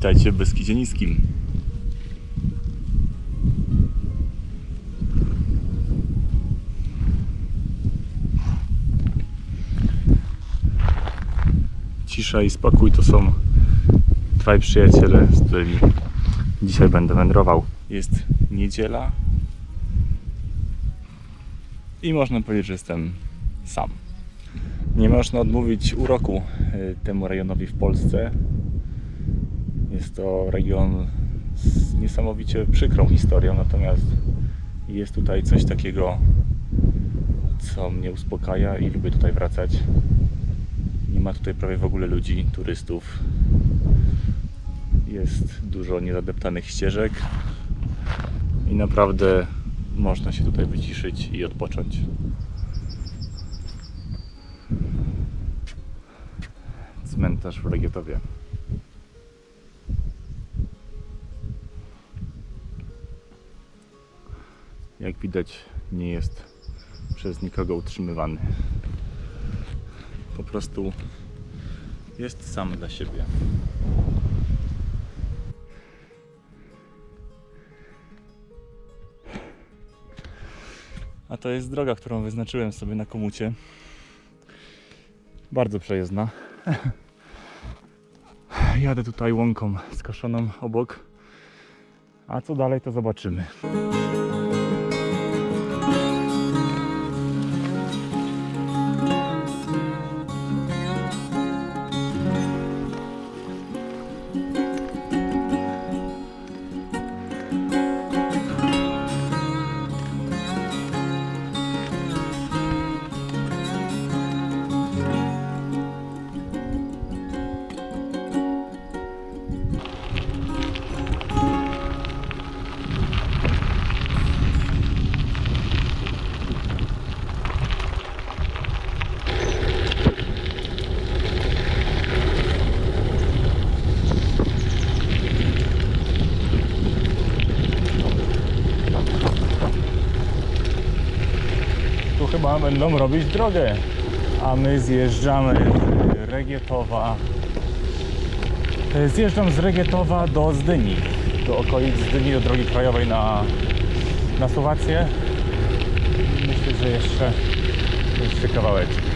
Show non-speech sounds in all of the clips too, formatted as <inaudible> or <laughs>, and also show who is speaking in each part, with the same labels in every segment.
Speaker 1: Witajcie w Beskidzie Niskim. Cisza i spokój to są dwaj przyjaciele, z którymi dzisiaj będę wędrował. Jest niedziela i można powiedzieć, że jestem sam. Nie można odmówić uroku y, temu rejonowi w Polsce. Jest to region z niesamowicie przykrą historią, natomiast jest tutaj coś takiego, co mnie uspokaja i lubię tutaj wracać. Nie ma tutaj prawie w ogóle ludzi, turystów. Jest dużo niezadeptanych ścieżek i naprawdę można się tutaj wyciszyć i odpocząć. Cmentarz w Legietowie. Jak widać, nie jest przez nikogo utrzymywany. Po prostu jest sam dla siebie. A to jest droga, którą wyznaczyłem sobie na komucie. Bardzo przejezdna. <laughs> Jadę tutaj łąką skoszoną obok. A co dalej, to zobaczymy. Będą robić drogę. A my zjeżdżamy z Regietowa. Zjeżdżam z Regietowa do Zdyni. Do okolic Zdyni, do drogi krajowej na, na Słowację. Myślę, że jeszcze, jeszcze kawałek.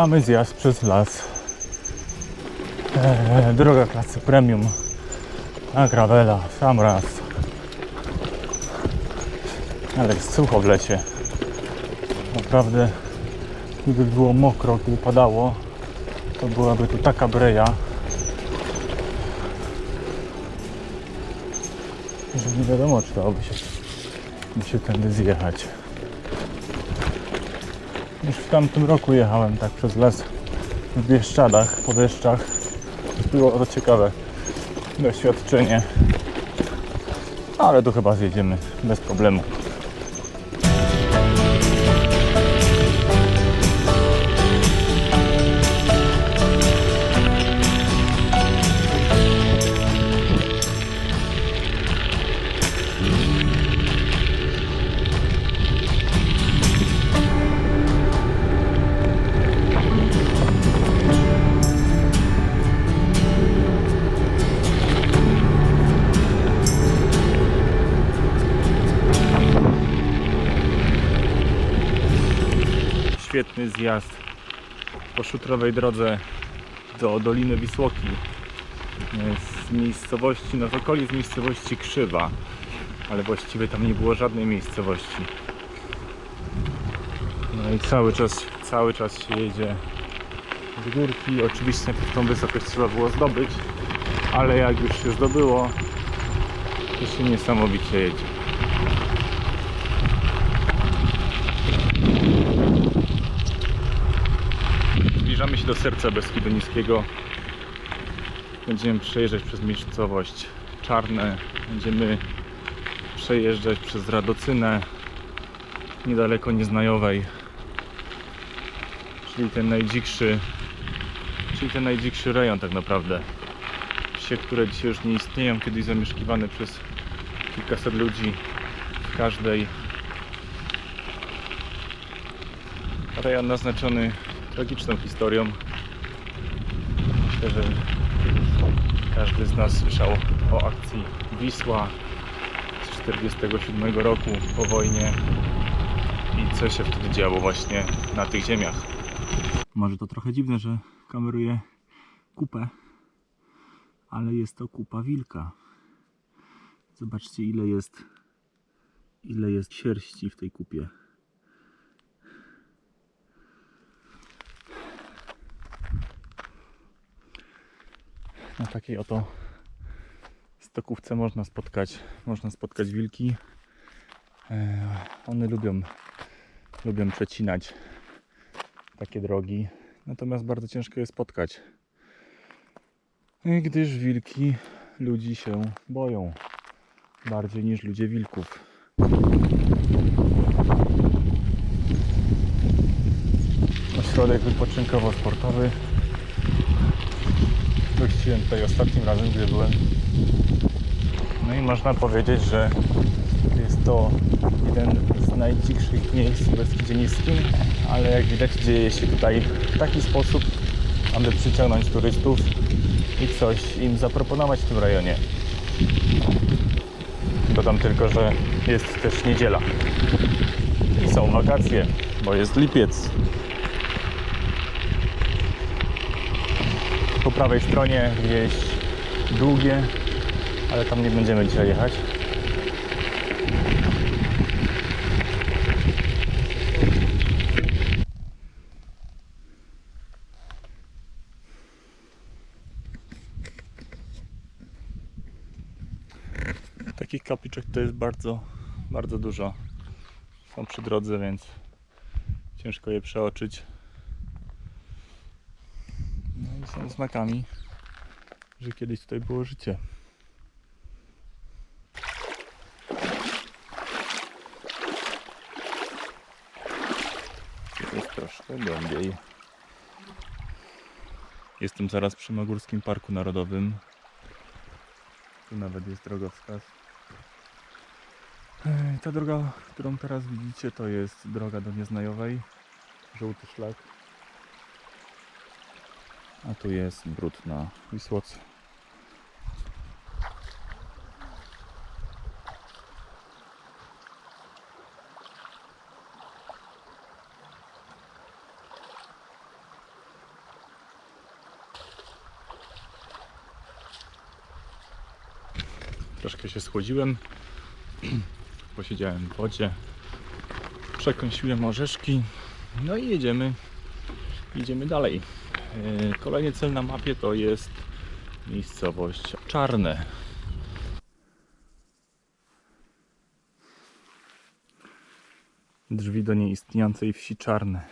Speaker 1: Mamy zjazd przez las. Eee, droga klasy premium. Na gravela, sam raz. Ale jest sucho w lesie. Naprawdę, gdyby było mokro, gdyby padało, to byłaby tu taka breja, że nie wiadomo, czy dałoby się, się tędy zjechać. Już w tamtym roku jechałem tak przez las w Bieszczadach, po deszczach. Było to ciekawe doświadczenie. Ale tu chyba zjedziemy bez problemu. Świetny zjazd po szutrowej drodze do Doliny Wisłoki e, z miejscowości, no z okolic miejscowości Krzywa ale właściwie tam nie było żadnej miejscowości. No i cały czas, cały czas się jedzie z górki, oczywiście tą wysokość trzeba było zdobyć ale jak już się zdobyło to się niesamowicie jedzie się do serca Beskidu Niskiego. Będziemy przejeżdżać przez miejscowość Czarne. Będziemy przejeżdżać przez Radocynę, niedaleko Nieznajowej. Czyli ten najdzikszy, czyli ten najdzikszy rejon tak naprawdę. Wsie, które dzisiaj już nie istnieją, kiedyś zamieszkiwane przez kilkaset ludzi w każdej rejon naznaczony tragiczną historią. Myślę, że każdy z nas słyszał o akcji Wisła z 1947 roku po wojnie i co się wtedy działo właśnie na tych ziemiach. Może to trochę dziwne, że kameruję kupę, ale jest to kupa wilka. Zobaczcie ile jest ile jest sierści w tej kupie. Na takiej oto stokówce można spotkać, można spotkać wilki. E, One lubią, lubią przecinać takie drogi, natomiast bardzo ciężko je spotkać, gdyż wilki ludzi się boją bardziej niż ludzie wilków. Ośrodek wypoczynkowo-sportowy gościłem tutaj ostatnim razem, gdy byłem. No i można powiedzieć, że jest to jeden z najcichszych miejsc w Beskidzie Niskim, ale jak widać dzieje się tutaj w taki sposób, aby przyciągnąć turystów i coś im zaproponować w tym rejonie. Dodam tylko, że jest też niedziela i są wakacje, bo jest lipiec. Po prawej stronie wieś długie, ale tam nie będziemy dzisiaj jechać. Takich kapliczek to jest bardzo, bardzo dużo. Są przy drodze, więc ciężko je przeoczyć. Są znakami, że kiedyś tutaj było życie. Jest troszkę głębiej. Jestem zaraz przy Magórskim Parku Narodowym. Tu nawet jest drogowskaz. Ej, Ta droga, którą teraz widzicie, to jest droga do Nieznajowej. Żółty szlak. A tu jest brud na Wisłoce. Troszkę się schłodziłem. <clears throat> Posiedziałem w wodzie. Przekąsiłem orzeszki. No i jedziemy. Idziemy dalej. E, Kolejny cel na mapie to jest miejscowość Czarne. Drzwi do nieistniejącej wsi Czarne.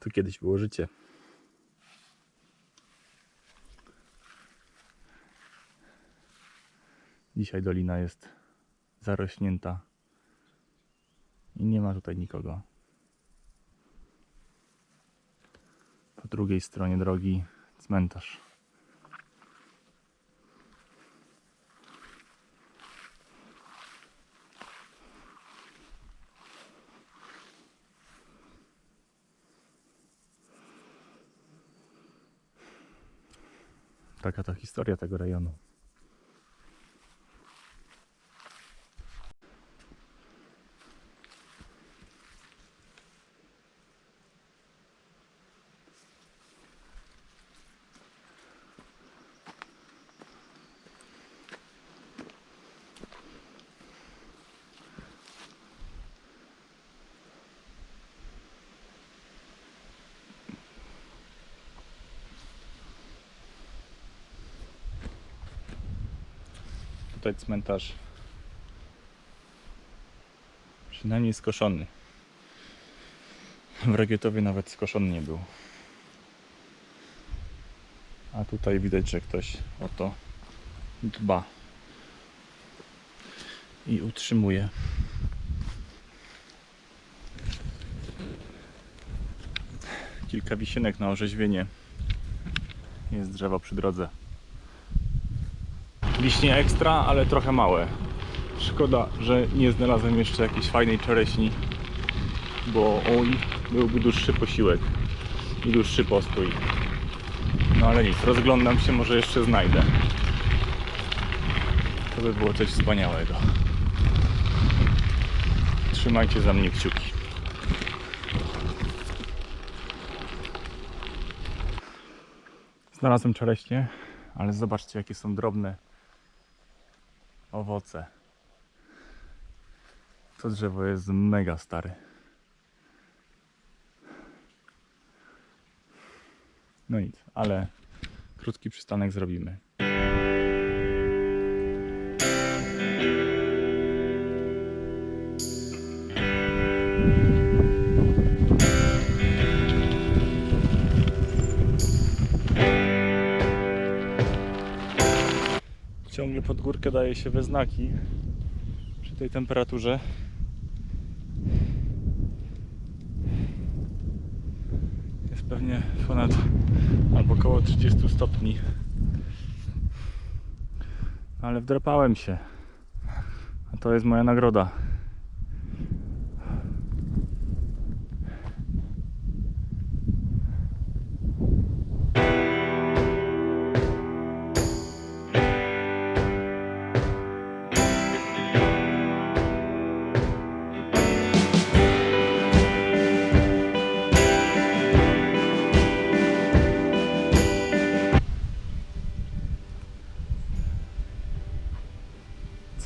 Speaker 1: Tu kiedyś było życie. Dzisiaj dolina jest zarośnięta i nie ma tutaj nikogo. Po drugiej stronie drogi cmentarz. Taka to historia tego rejonu. Tutaj cmentarz przynajmniej skoszony. W Ragietowie nawet skoszony nie był. A tutaj widać, że ktoś o to dba i utrzymuje. Kilka wisienek na orzeźwienie. Jest drzewo przy drodze. Wiśnie ekstra, ale trochę małe. Szkoda, że nie znalazłem jeszcze jakiejś fajnej czereśni, bo oj, byłby dłuższy posiłek i dłuższy postój. No ale nic, rozglądam się, może jeszcze znajdę. To by było coś wspaniałego. Trzymajcie za mnie kciuki. Znalazłem czereśnie, ale zobaczcie jakie są drobne owoce. To drzewo jest mega stare. No nic, ale krótki przystanek zrobimy. Ciągle pod górkę daje się we znaki przy tej temperaturze. Jest pewnie ponad albo około 30 stopni. Ale wdrapałem się. A to jest moja nagroda.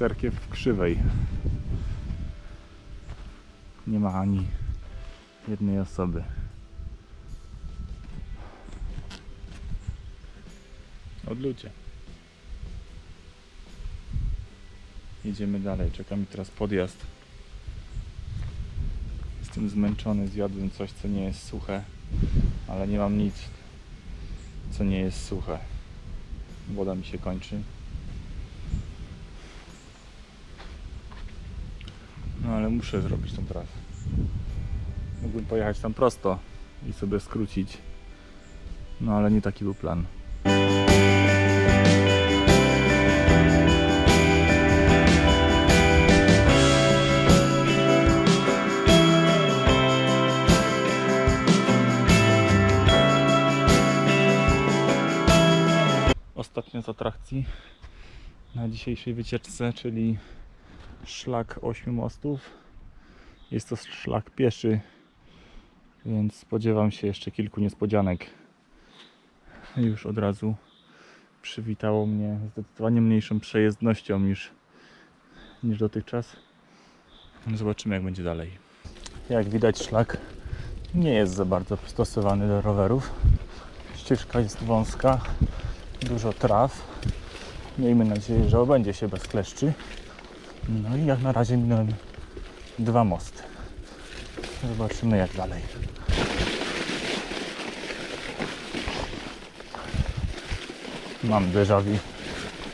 Speaker 1: Cerkiew w krzywej. Nie ma ani jednej osoby. Od ludzie. Jedziemy dalej. Czeka mi teraz podjazd. Jestem zmęczony. Zjadłem coś, co nie jest suche, ale nie mam nic, co nie jest suche. Woda mi się kończy. No ale muszę zrobić tą trasę. Mógłbym pojechać tam prosto i sobie skrócić. No ale nie taki był plan. Ostatnia z atrakcji na dzisiejszej wycieczce, czyli szlak ośmiu mostów. Jest to szlak pieszy, więc spodziewam się jeszcze kilku niespodzianek. Już od razu przywitało mnie zdecydowanie mniejszą przejezdnością niż, niż dotychczas. Zobaczymy jak będzie dalej. Jak widać szlak nie jest za bardzo przystosowany do rowerów. Ścieżka jest wąska, dużo traw. Miejmy nadzieję, że obędzie się bez kleszczy. No i jak na razie minąłem dwa mosty. Zobaczymy jak dalej. Mam déjà vu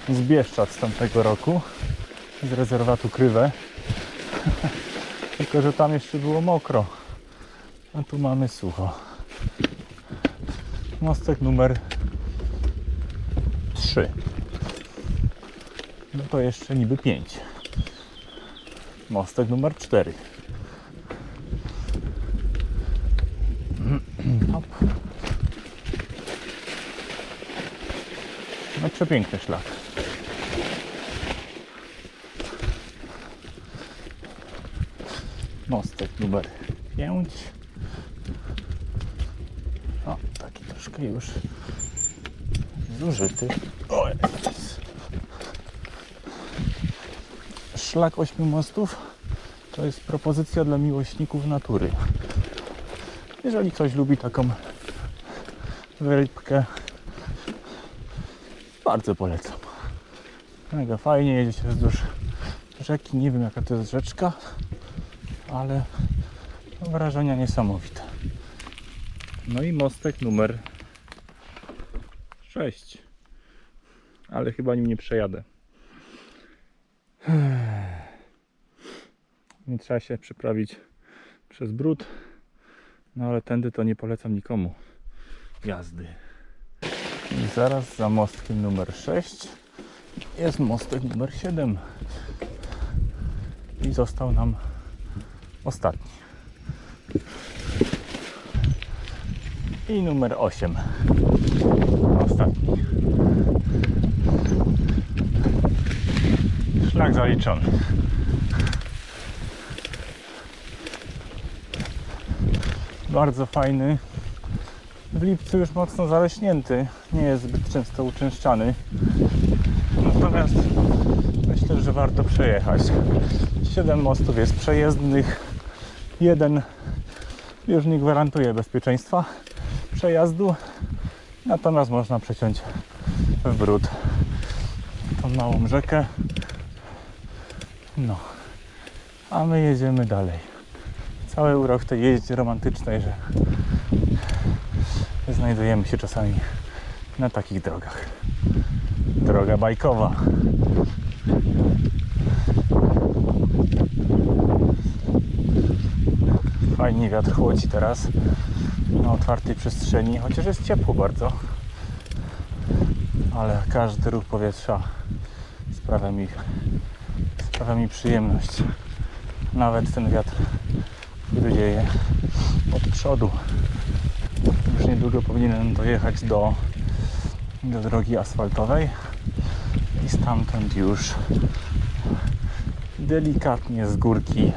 Speaker 1: z Bieszczad z tamtego roku, z rezerwatu Krywe. <laughs> Tylko, że tam jeszcze było mokro, a tu mamy sucho. Mostek numer 3. No to jeszcze niby 5 mostek numer 4. Hop. No przepiękny szlak. Mostek numer 5. O, taki troszkę już zużyty. O, jest. Szlak ośmiu mostów to jest propozycja dla miłośników natury. Jeżeli ktoś lubi taką rybkę, bardzo polecam.
Speaker 2: Mega fajnie jedzie się wzdłuż rzeki. Nie wiem jaka to jest rzeczka, ale wrażenia niesamowite.
Speaker 1: No i mostek numer 6. Ale chyba nim nie przejadę. Nie trzeba się przeprawić przez brud. No ale tędy to nie polecam nikomu jazdy.
Speaker 2: I zaraz za mostkiem numer 6 jest mostek numer 7. I został nam ostatni. I numer 8. Ostatni. Szlak zaliczony. Bardzo fajny. W lipcu już mocno zaleśnięty. Nie jest zbyt często uczęszczany. Natomiast myślę, że warto przejechać. Siedem mostów jest przejezdnych. Jeden już nie gwarantuje bezpieczeństwa przejazdu. Natomiast można przeciąć w brud tą małą rzekę. No. A my jedziemy dalej. Cały urok tej jeździe romantycznej, że znajdujemy się czasami na takich drogach. Droga bajkowa. Fajnie wiatr chłodzi teraz na otwartej przestrzeni, chociaż jest ciepło bardzo. Ale każdy ruch powietrza sprawia mi, sprawia mi przyjemność. Nawet ten wiatr, który dzieje od przodu. Już niedługo powinienem dojechać do, do drogi asfaltowej i stamtąd już delikatnie z górki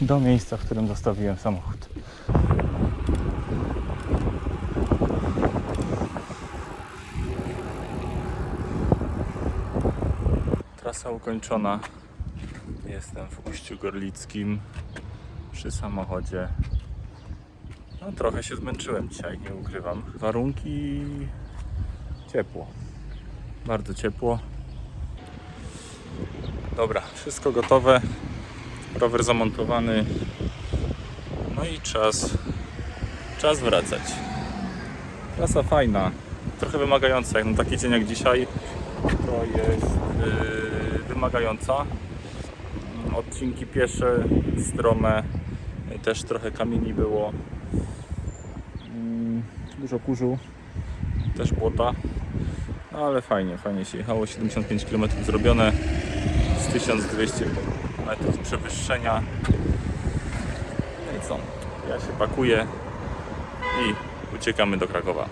Speaker 2: do miejsca, w którym zostawiłem samochód.
Speaker 1: Trasa ukończona. Jestem w Uściu Gorlickim przy samochodzie. No trochę się zmęczyłem dzisiaj, nie ukrywam. Warunki ciepło. Bardzo ciepło. Dobra, wszystko gotowe. Rower zamontowany. No i czas czas wracać. Trasa fajna, trochę wymagająca, jak na taki dzień jak dzisiaj to jest yy, wymagająca. Odcinki piesze, strome, też trochę kamieni było. Mm, Dużo kurzu, też błota. No ale fajnie, fajnie się jechało. 75 km zrobione z 1200 metrów przewyższenia. No i co? Ja się pakuję i uciekamy do Krakowa.